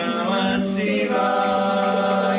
Namah Shivaya.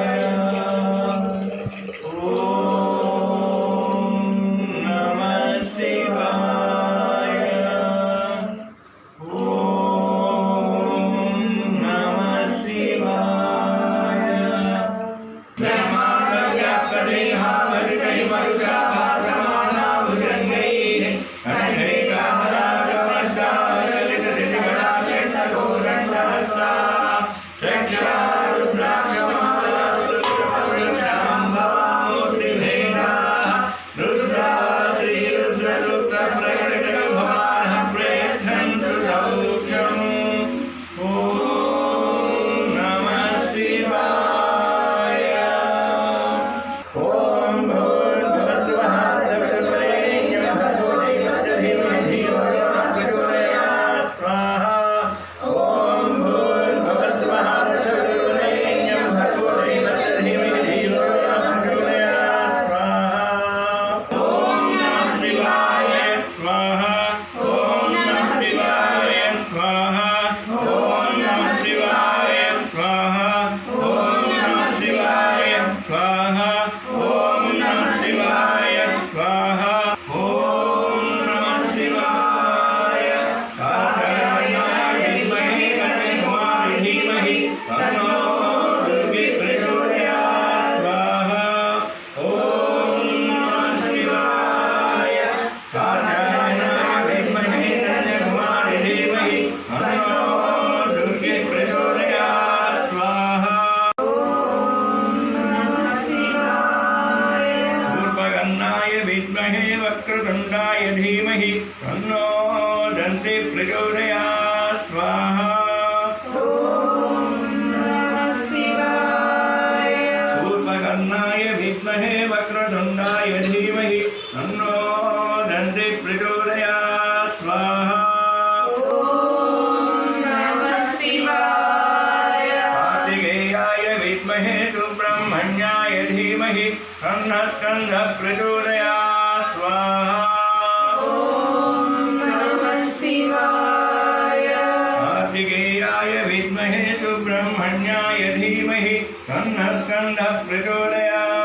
तन्नो दन्ति प्रचोदया स्वाहा सूर्पकर्णाय विद्महे वक्रतुण्डाय धीमहि तन्नो दन्ति प्रचोदया स्वाहा कार्तिकेयाय विद्महे सुब्रह्मण्याय धीमहि कर्णस्कन्धप्रचोदया स्वाहा शिवाय विद्महे सुब्रह्मण्याय धीमहि तन्नः स्कन्दः प्रचोदयात्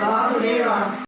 Có, 吧